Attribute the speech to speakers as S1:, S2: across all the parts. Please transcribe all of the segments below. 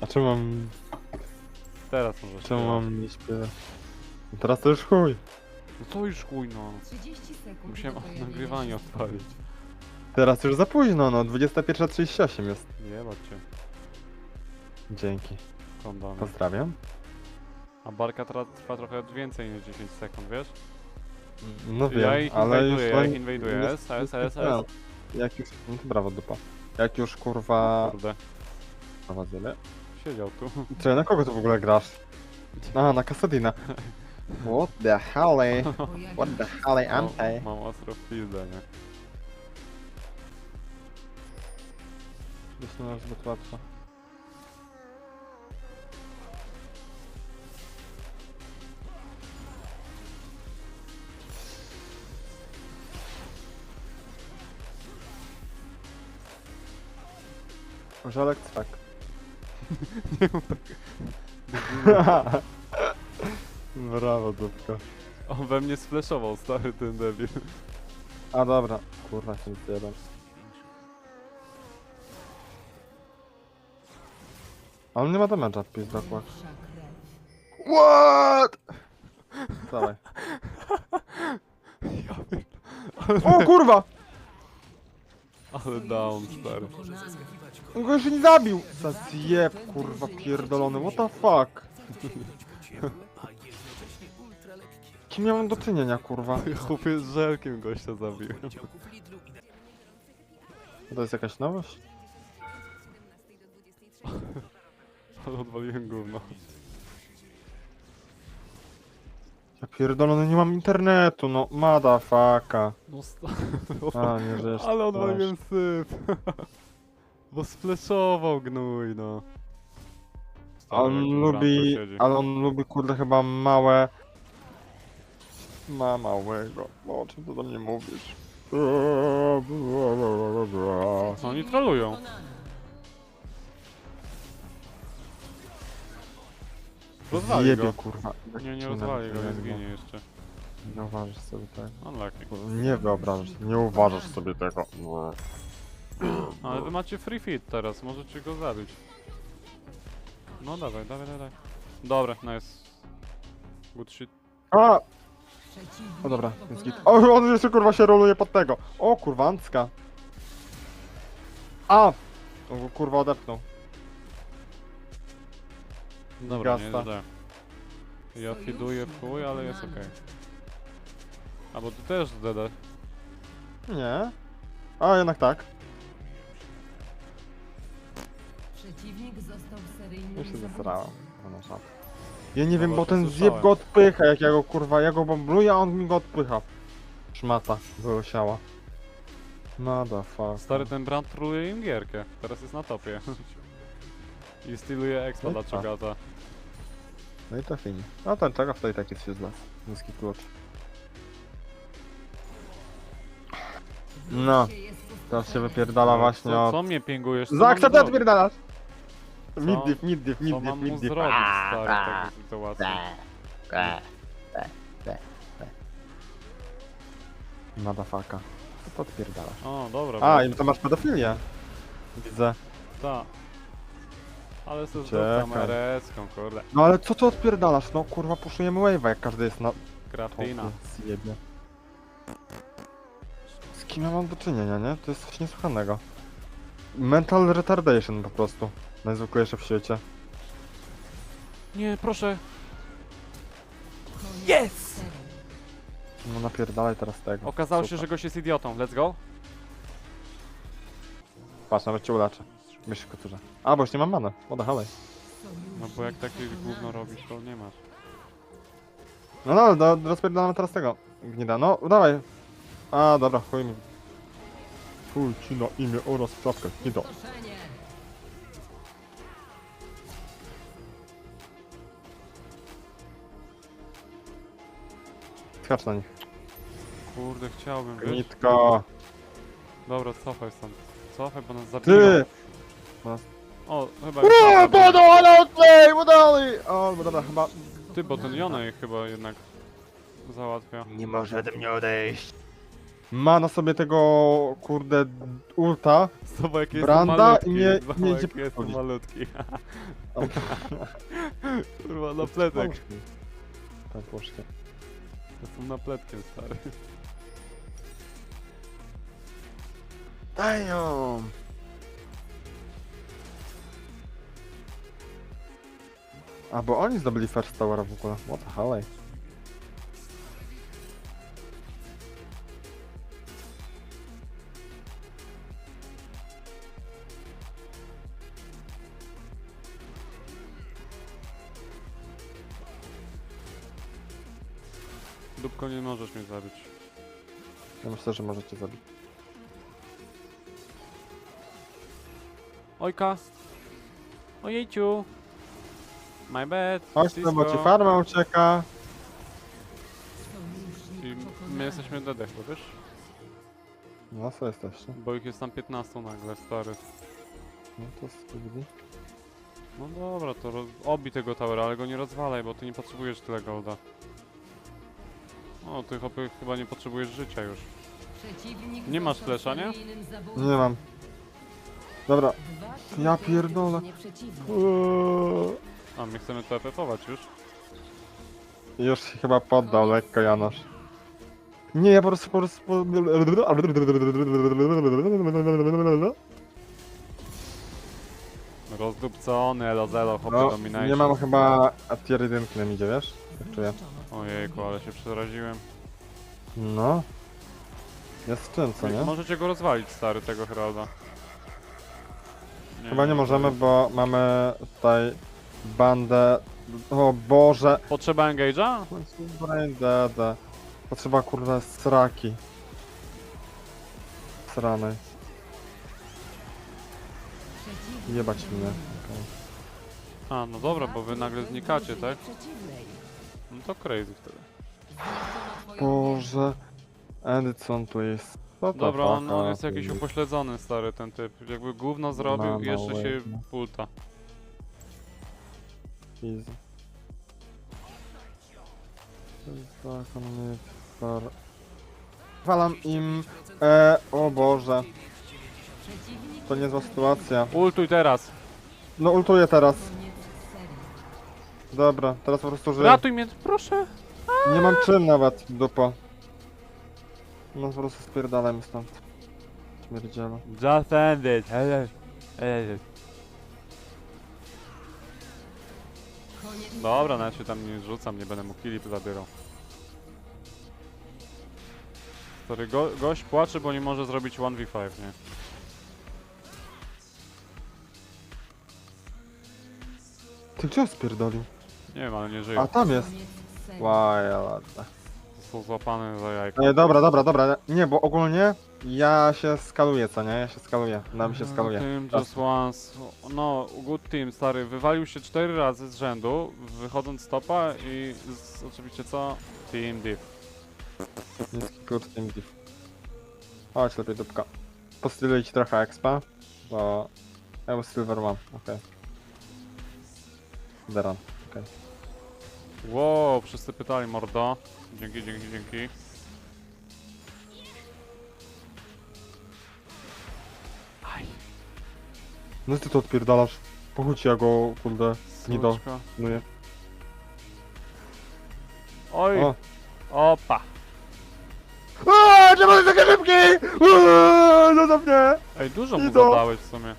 S1: A czemu mam...
S2: Teraz możesz.
S1: Czemu
S2: śpiewać.
S1: mam nie śpiewać? No Teraz to już chuj.
S2: No to już chuj no.
S3: 30 sekund.
S2: Musiałem
S3: do pojawienia
S2: nagrywanie
S3: się
S2: odpalić.
S1: Teraz już za późno, no 21.38 jest.
S2: Jebać cię.
S1: Dzięki.
S2: Kondamy.
S1: Pozdrawiam.
S2: A barka tra trwa trochę więcej niż 10 sekund, wiesz?
S1: No wiem,
S2: ja ich
S1: ale już...
S2: inwajduję, ja
S1: no-
S2: ich inwajduję.
S1: nie-
S2: S, S, S, S.
S1: Jak już... No to brawo dupa. Jak już kurwa...
S2: Kurde,
S1: Prowadzyle?
S2: siedział tu.
S1: Czy na kogo ty w ogóle grasz? A, na Kasadina. What the hell?
S3: pojawienia
S1: What the hell,
S2: Mam,
S1: anti?
S2: mam ostro w pizdę, nie?
S1: Myślę, że zbyt łatwo. Żelek cwak. Brawo, dupko.
S2: On we mnie sfleszował, stary ten debil.
S1: A dobra, kurwa, się jeden. A on nie ma damage'a.
S3: Pierwsza krew.
S1: What? Dawaj. O kurwa!
S2: Ale down, stary.
S1: On go jeszcze nie zabił! Za zjeb, kurwa, pierdolony, what the fuck? Kim ja mam do czynienia, kurwa?
S2: Chłopie z żelkiem gościa zabił.
S1: To jest jakaś nowość?
S2: Ale odwaliłem gówno.
S1: Ja pierdolony, nie mam internetu, no, motherfucka.
S2: No sta...
S1: A, nie, że jeszcze...
S2: Ale odwaliłem syf. Bo sfleszował gnój, no. Stary,
S1: On lubi,
S2: siedzi.
S1: ale on lubi kurde chyba małe... Ma małego, no, o czym ty do mnie mówisz?
S2: No, Oni trolują. Rozwali go.
S1: kurwa.
S2: Nie, nie rozwali go, nie
S1: nie
S2: zginie jeszcze.
S1: Nie uważasz sobie tego.
S2: Unlucky.
S1: Nie wyobrażasz, nie uważasz sobie tego.
S2: Ale wy macie free fit teraz, możecie go zabić. No dawaj, dawaj, dawaj. Dobra, nice. Good shit.
S1: A! O dobra, jest git. O, on jeszcze kurwa się roluje pod tego. O kurwa, Ancka. A! On go kurwa odepnął.
S2: Dobra, nie
S1: Gasta.
S2: źle. Ja fiduję w chuj, ale jest okej. A bo ty też DD.
S1: Nie. A, jednak tak.
S3: Przeciwnik został seryjnym
S1: Ja się zesrałem. No, szat. Ja nie wiem,
S2: No
S1: bo
S2: właśnie
S1: ten zjeb
S2: słyszałem.
S1: go odpycha, jak ja go kurwa, ja go bombluję, a on mi go odpycha. Szmata, wyosiała. Motherfucker.
S2: Stary ten brand troluje im gierkę. Teraz jest na topie. I styluje expa dla
S1: Opa.
S2: Czogata.
S1: No i to fini. No ten czeka w tej taki jest useless. Niski klucz. No,
S3: Się
S1: teraz się wypierdala właśnie
S2: co,
S1: od...
S2: co mnie pingujesz? Co
S1: Za
S2: mam
S1: akceptat
S2: zrobić?
S1: pierdalasz!
S2: Co?
S1: Mid div, mid div,
S2: Co
S1: mid
S2: mam mu
S1: mid div.
S2: zrobić, stary, takiej sytuacji?
S1: Motherfucker. Co to odpierdalasz?
S2: O, dobra.
S1: A,
S2: bo-
S1: i to masz pedofilię. Widzę.
S2: Ta. Ale
S1: Czekaj.
S2: kamerecką, kurde.
S1: No ale co to odpierdalasz? No kurwa, puszujemy wave'a, jak każdy jest na...
S2: Kraftina.
S1: Zjebie. Z kim ja mam do czynienia, nie? To jest coś niesłychanego. Mental retardation po prostu. Najzwyklejsze w świecie.
S2: Nie, proszę.
S3: Koniec
S2: Yes!
S1: No napierdalaj teraz tego.
S2: Okazało się,
S1: Super.
S2: że gość jest idiotą. Let's go.
S1: Patrz, nawet cię uleczę. Myśl kulturze. A, bo już nie mam mana. The hell?
S2: No bo jak takie gówno robisz, to nie masz.
S1: No no, do, rozpierdalamy teraz tego. Gnida, no dawaj. A, dobra, chuj mi. Chuj ci na imię oraz czapkę.
S3: Pustoszenie.
S1: Skacz na nich.
S2: Kurde, chciałbym, wiesz?
S1: Gnitko.
S2: Dobra, cofaj stąd. Cofaj, bo nas zabiją.
S1: Ty!
S2: O, chyba...
S1: Uuu, bodo, ale odplay, bodali! O, bo dobra, chyba...
S2: Ty, bo ten Jonej chyba jednak załatwia.
S1: Nie może ode mnie odejść. ma na sobie tego, kurde, ulta.
S2: Zobacz jaki
S1: Branda
S2: jest
S1: i nie-
S2: Zobacz
S1: nie idzie
S2: jest
S1: podchodzić.
S2: malutki. Kurwa, na pletek.
S1: Tak, poszło.
S2: Jestem na pletkiem, stary.
S1: Damn! A, bo oni zdobyli First Tower w ogóle. What the hell?
S2: Dupko, nie możesz mnie zabić.
S1: Ja myślę, że możecie zabić.
S2: Ojka! Ojejciu! My bad!
S1: Chodź, no bo ci farma ucieka.
S3: Sojusznik
S2: I
S3: pokonany.
S2: my jesteśmy DD chyba, wiesz?
S1: No, co jesteście?
S2: Bo ich jest tam 15 nagle, stary.
S1: No to spróbuj.
S2: No dobra, to roz... obij tego towera, ale go nie rozwalaj, bo ty nie potrzebujesz tyle golda. O, ty chłopy chyba nie potrzebujesz życia już. Nie masz flesza, nie?
S1: Nie mam. Dobra. Ja pierdolę. Uuuu.
S2: A, my chcemy to FF-ować już.
S1: Już się chyba poddał lekko Janosz. Nie, ja po prostu po prostu... po-
S2: Rozdupcony, elo zelo, chłopy
S1: No,
S2: domination.
S1: nie mam chyba tier 1 na idzie, wiesz? Tak czuję.
S2: Ojejku, ale się przeraziłem.
S1: No. Jest czym, co nie?
S2: Możecie go rozwalić, stary, tego Heralda.
S1: Chyba nie możemy, bo mamy tutaj bandę... O Boże!
S2: Potrzeba engage'a?
S1: Brain dead. Potrzeba kurde sraki. Sranej.
S3: Przeciwnik
S1: Jebać mnie. Okej.
S2: A, no dobra, bo wy nagle znikacie, tak? No to crazy wtedy.
S1: Boże. Edison. Co to
S2: Dobra, on,
S1: fuck
S2: on
S1: up,
S2: jest jakiś upośledzony, stary, ten typ. Jakby gówno zrobił
S1: Mama
S2: i jeszcze się pulta.
S1: On nie star... Walam im... E, o Boże. To niezła sytuacja.
S2: Ultuj teraz!
S1: No ultuję teraz. Dobra, teraz po prostu żyję.
S2: Ratuj mnie, proszę!
S1: Nie mam czym nawet, dupo. No po prostu spierdalajmy stąd. Śmierdzielo.
S2: Just end it. Dobra, nawet się tam nie rzucam, nie będę mu killi zabierał. Stary, go, gość płacze, bo nie może zrobić 1v5, nie?
S1: Ty gdzie spierdolił?
S2: Nie wiem, ale nie żyje.
S1: A tam jest. Łaj, ładne.
S2: Złapany za jajko.
S1: Nie, dobra, dobra, dobra. Nie, bo ogólnie ja się skaluję, co nie? Ja się skaluję. Nam się skaluje.
S2: Team just once. No, good team, stary. Wywalił się 4 razy z rzędu, wychodząc z topa i z, oczywiście co? Team div.
S1: Niski klucz Team Div. Chodź lepiej dupka. Postyluję ci trochę expa, bo... Ja silver mam, okej. Deran, okej.
S2: Wow, wszyscy pytali, mordo. Dzięki, dzięki, dzięki. Aj,
S1: No ty to odpierdalasz. Pochódź ja go, kurde, nie do...
S2: słodko.
S1: Nuję.
S2: Oj,
S1: O!
S2: opa.
S1: Aaaa, czemu jest takie szybki? Uuuu, Zostaw mnie!
S2: Ej, dużo mu zadałeś w sumie.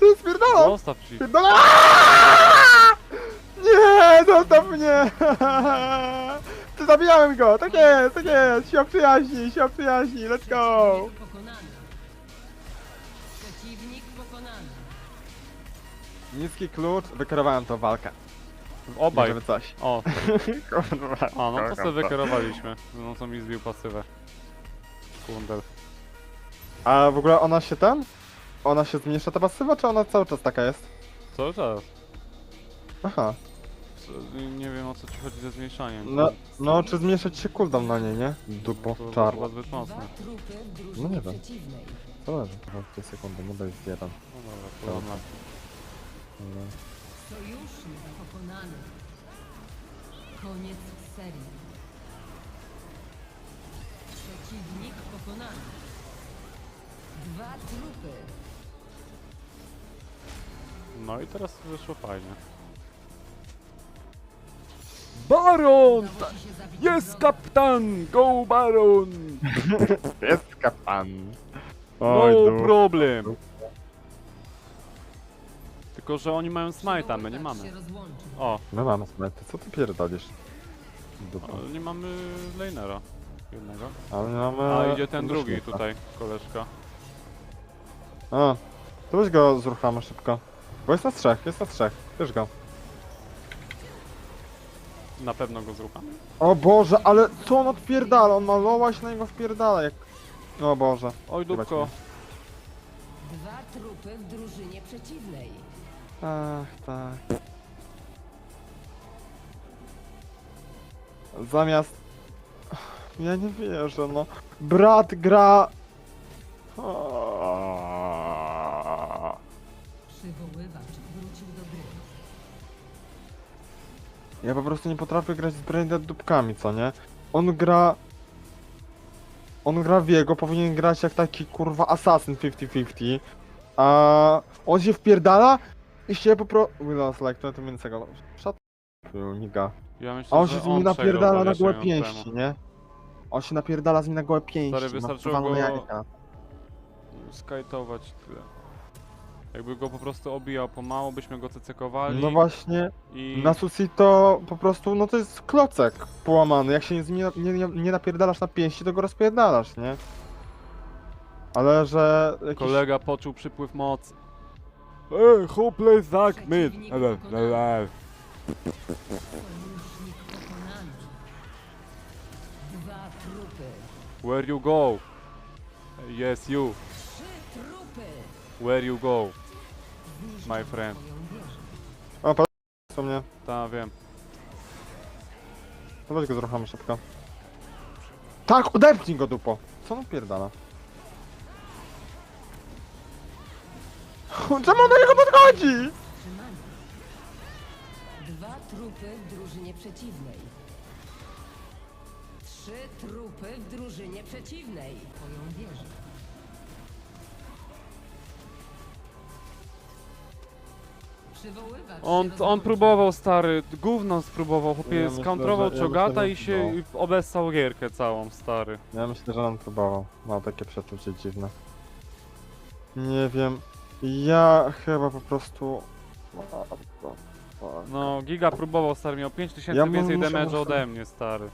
S1: Ty spierdala!
S2: Zostaw ci.
S1: Spierdala! Nie, zostaw mnie! Ty zabijałem go, tak jest, tak jest! Siła przyjaźni, siła przyjaźni, let's go!
S3: Przeciwnik pokonany. Przeciwnik pokonany.
S1: Niski klucz, wykierowałem tą walkę.
S2: Obaj.
S1: Żeby coś.
S2: O,
S1: Kurwa.
S2: a no to sobie wykierowaliśmy. No co mi zbił pasywę. Kundel.
S1: A w ogóle ona się tam? Ona się zmniejsza ta pasywa, czy ona cały czas taka jest?
S2: Cały czas.
S1: Aha.
S2: Co- Nie wiem o co ci chodzi ze zmniejszaniem.
S1: No, no czy zmniejszyć się cooldown na niej, nie? Dupo,
S2: To
S1: czarno.
S2: chyba zbyt mocno.
S3: Dwa trupy w
S1: No nie wiem.
S3: przeciwnej.
S1: Zależy. Chyba w tej sekundy, nie będzie jeden.
S2: No dobra, to mam na-
S1: No.
S3: Sojusznik pokonany. Koniec serii. Przeciwnik pokonany. Dwa trupy.
S2: No i teraz wyszło fajnie. Baron! Jest kapitan! Go Baron!
S1: Jest kapan.
S2: No
S1: Oj,
S2: problem! Tylko, że oni mają smite'a, my nie mamy.
S3: rozłączył.
S2: O,
S1: My mamy smety, co ty pierdolisz? Dupa.
S2: ale nie mamy lanera jednego.
S1: Ale nie mamy...
S2: A idzie ten drugi tutaj, koleżka.
S1: A, to weź go zruchamy szybko. Bo jest na trzech, jest na trzech. Bierz go.
S2: Na pewno go zruchamy.
S1: O Boże, ale co on odpierdala? On ma loła się na niego wpierdala jak... O Boże.
S2: Oj, dupko.
S3: Dwa trupy w drużynie przeciwnej.
S1: Ach, tak. Zamiast... Ja nie wierzę, no. Brat gra...
S3: Przywoływacz
S1: Ja po prostu nie potrafię grać z Braindead dupkami, co nie? On gra... On gra w jego, powinien grać jak taki kurwa assassin 50-50, a on się wpierdala i się po prostu... Willows like, to to między go... Shut up, niga.
S2: Ja myślę,
S1: A on się z nimi napierdala na
S2: 20
S1: gołe pięści,
S2: temu.
S1: nie? On się napierdala z nimi na gołe pięści.
S2: Stary, wystarczyło go-. Skajtować tyle. Jakby go po prostu obijał pomału, byśmy go cecekowali
S1: No właśnie,
S2: i...
S1: na Susi to po prostu, no to jest klocek połamany. Jak się z nim nie, nie, nie napierdalasz na pięści, to go rozpierdalasz, nie? Ale że jakiś...
S2: Kolega poczuł przypływ mocy. Ej, hopeless
S3: Dark Mid. Ale- ale- Sojusznik pokonany. Dwa trupy.
S2: Where you go? Yes, you.
S3: Trzy trupy.
S2: Where you go? My friend.
S3: twoją wieżę.
S1: Co mnie?
S2: Ta, wiem.
S1: To weź go zruchamy szybko. Tak, odepchnij go dupo! Co on pierdala? Czemu on do niego podchodzi?
S3: Trzymanie. Dwa trupy w drużynie przeciwnej. Trzy trupy w drużynie przeciwnej. Twoją wieżę.
S2: On, on próbował, stary, gówno spróbował, chłopie,
S1: Ja myślę,
S2: skantrował
S1: że- ja
S2: Czogata
S1: myślę,
S2: i się i obessał gierkę całą, stary.
S1: Ja myślę, że on próbował. Ma takie przeczucie dziwne. Nie wiem. Ja chyba po prostu...
S2: No, Giga próbował, stary, miał 5000
S1: Ja
S2: więcej
S1: muszę-
S2: damage'a
S1: muszę-
S2: ode mnie, stary.